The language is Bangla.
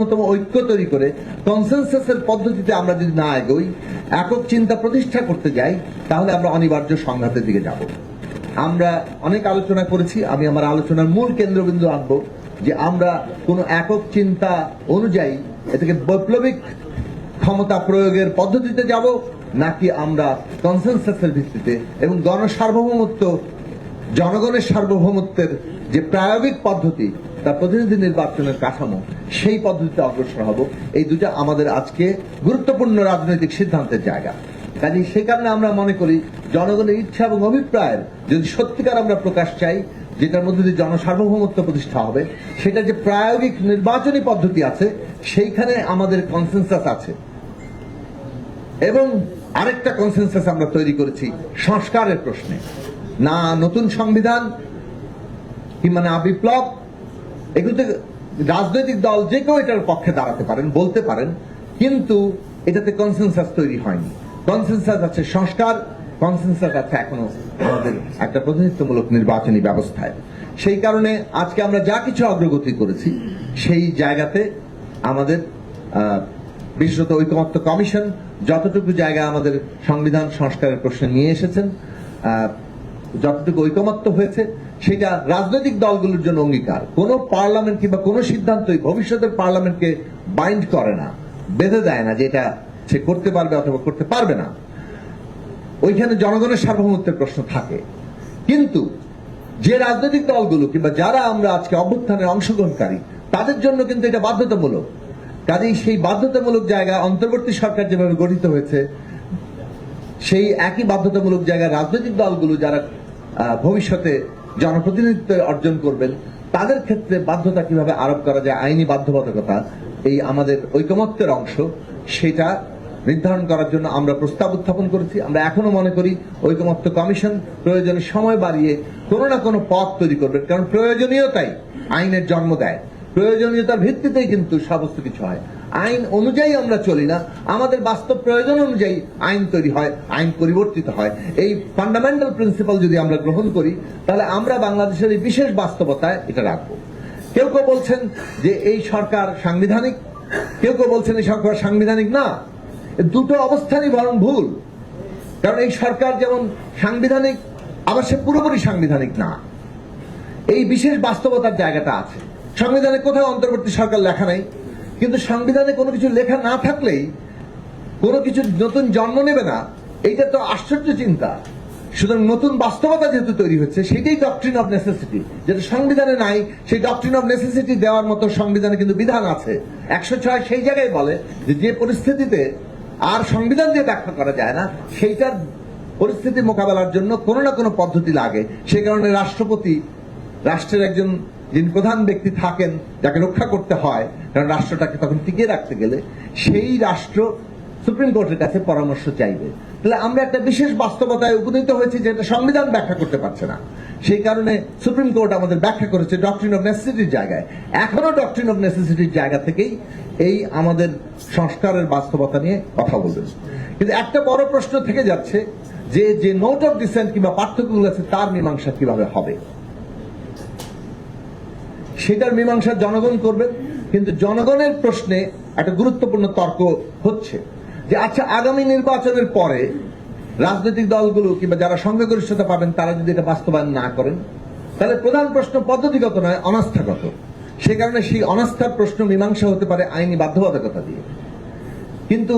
ন্যূনতম ঐক্য তৈরি করে কনসেনসাসের পদ্ধতিতে আমরা যদি না এগোই, একক চিন্তা প্রতিষ্ঠা করতে যাই, তাহলে আমরা অনিবার্য সংঘাতের দিকে যাব। আমরা অনেক আলোচনা করেছি, আমি আমার আলোচনার মূল কেন্দ্রবিন্দু আনব যে আমরা কোনো একক চিন্তা অনুযায়ী এটাকে বৈপ্লবিক ক্ষমতা প্রয়োগের পদ্ধতিতে যাব, নাকি আমরা কনসেনসাসের ভিত্তিতে এবং গণসার্বভৌমত্ব, জনগণের সার্বভৌমত্বের যে প্রায়োগিক পদ্ধতি তার প্রতিনিধি নির্বাচনের কাঠামো, সেই পদ্ধতিতে অগ্রসর হব। এই দুটা আমাদের আজকে গুরুত্বপূর্ণ রাজনৈতিক সিদ্ধান্তের জায়গা। কাজে সে কারণে আমরা মনে করি, জনগণের ইচ্ছা এবং অভিপ্রায়ের যদি সত্যিকার আমরা প্রকাশ চাই, যেটার মধ্যে দিয়ে জনসার্বভৌমত্ব প্রতিষ্ঠা হবে, সেটা যে প্রায়োগিক নির্বাচনী পদ্ধতি আছে, সেইখানে আমাদের কনসেনসাস আছে। এবং আরেকটা কনসেনসাস আমরা তৈরি করেছি সংস্কারের প্রশ্নে। না নতুন সংবিধান কিংবা না বিপ্লব এগুলোতে রাজনৈতিক দল যে কেউ এটার পক্ষে দাঁড়াতে পারেন, বলতে পারেন, কিন্তু এটাতে কনসেনসাস তৈরি হয়নি। কনসেনসাস আছে সংস্কার কনসেনসাস আছে এখনও আমাদের একটা প্রতিনিধিত্বমূলক নির্বাচনী ব্যবস্থায়। সেই কারণে আজকে আমরা যা কিছু অগ্রগতি করেছি, সেই জায়গাতে আমাদের বিশেষত ঐকমত্য কমিশন যতটুকু জায়গা আমাদের সংবিধান সংস্কারের প্রশ্নে নিয়ে এসেছেন যতটুকু ঐকমত্য হয়েছে, সেটা রাজনৈতিক দলগুলোর জন্য অঙ্গীকার। কোন পার্লামেন্ট কিংবা কোন সিদ্ধান্তই ভবিষ্যতের পার্লামেন্টকে বাইন্ড করে না, বেঁধে দেয় না যে এটা সে করতে পারবে অথবা করতে পারবে না। ওইখানে জনগণের সার্বভৌমত্বের প্রশ্ন থাকে। কিন্তু যে রাজনৈতিক দলগুলো কিংবা যারা আমরা আজকে অভ্যুত্থানের অংশগ্রহণকারী, তাদের জন্য কিন্তু এটা বাধ্যতামূলক। কাজেই সেই বাধ্যতামূলক জায়গা অন্তর্বর্তী সরকার যেভাবে গঠিত হয়েছে, সেই একই বাধ্যতামূলক জায়গায় রাজনৈতিক দলগুলো যারা ভবিষ্যতে জনপ্রতিনিধিত্ব অর্জন করবেন। তাদের ক্ষেত্রে বাধ্যতা কীভাবে আরোপ করা যায়, আইনি বাধ্যবাধকতা, এই আমাদের ঐকমত্যের অংশ, সেটা নির্ধারণ করার জন্য আমরা প্রস্তাব উত্থাপন করেছি। আমরা এখনও মনে করি ঐকমত্য কমিশন প্রয়োজনে সময় বাড়িয়ে কোনো না কোনো পথ তৈরি করবে। কারণ প্রয়োজনীয়তাই আইনের জন্ম দেয়। প্রয়োজনীয়তার ভিত্তিতেই কিন্তু সমস্ত কিছু হয়। আইন অনুযায়ী আমরা চলি না। আমাদের বাস্তব প্রয়োজন অনুযায়ী আইন তৈরি হয়, আইন পরিবর্তিত হয়। এই ফান্ডামেন্টাল প্রিন্সিপাল যদি আমরা গ্রহণ করি, তাহলে আমরা বাংলাদেশের এই বিশেষ বাস্তবতায় এটা রাখব। কেউ কেউ বলছেন যে এই সরকার সাংবিধানিক। কেউ কেউ বলছেন এই সরকার সাংবিধানিক না। দুটো অবস্থানই বরং ভুল। কারণ এই সরকার যেমন সাংবিধানিক, আবার সে পুরোপুরি সাংবিধানিক না। এই বিশেষ বাস্তবতার জায়গাটা আছে। সংবিধানে কোথাও অন্তর্বর্তী সরকার লেখা নাই। কিন্তু সংবিধানে কোনো কিছু লেখা না থাকলেই কোনো কিছু নতুন জন্ম নেবে না, এইটা তো আশ্চর্য চিন্তা। সুতরাং নতুন বাস্তবতা যেহেতু তৈরি হচ্ছে, সেটাই ডকট্রিন অফ নেসেসিটি যেটা সংবিধানে নাই, সেই ডকট্রিন অফ নেসেসিটি দেওয়ার মতো সংবিধানে কিন্তু বিধান আছে। একশো ছয় সেই জায়গায় বলে যে যে পরিস্থিতিতে আর সংবিধান দিয়ে ব্যাখ্যা করা যায় না, সেইটার পরিস্থিতি মোকাবেলার জন্য কোনো না কোনো পদ্ধতি লাগে। সে কারণে রাষ্ট্রপতি, রাষ্ট্রের একজন যিনি প্রধান ব্যক্তি থাকেন, যাকে রক্ষা করতে হয় কারণ রাষ্ট্রটাকে তখন টিকিয়ে রাখতে গেলে সেই রাষ্ট্র সুপ্রিম কোর্টের কাছে পরামর্শ চাইবে। তাহলে আমরা একটা বিশেষ বাস্তবতায় উপনীত হয়েছি যেটা সংবিধান ব্যাখ্যা করতে পারছে না। সেই কারণে সুপ্রিম কোর্ট আমাদের ব্যাখ্যা করেছে ডক্ট্রিন অফ নেসেসিটির জায়গায়। এখনও ডক্ট্রিন অফ নেসেসিটির জায়গা থেকেই এই আমাদের সংস্কারের বাস্তবতা নিয়ে কথা বলবেন কিন্তু একটা বড় প্রশ্ন থেকে যাচ্ছে যে যে নোট অফ ডিসেন্ট কিংবা পার্থক্যগুলো আছে, তার মীমাংসা কীভাবে হবে? সেটার মীমাংসা জনগণ করবেন কিন্তু জনগণের প্রশ্নে একটা গুরুত্বপূর্ণ তর্ক হচ্ছে যে আচ্ছা আগামী নির্বাচনের পরে রাজনৈতিক দলগুলো কিংবা যারা সংখ্যাগরিষ্ঠতা পাবেন, তারা যদি এটা বাস্তবায়ন না করেন, তাহলে প্রধান প্রশ্ন পদ্ধতিগত নয়, অনাস্থাগত। সে কারণে সেই অনাস্থার প্রশ্ন মীমাংসা হতে পারে আইনি বাধ্যবাধকতা দিয়ে। কিন্তু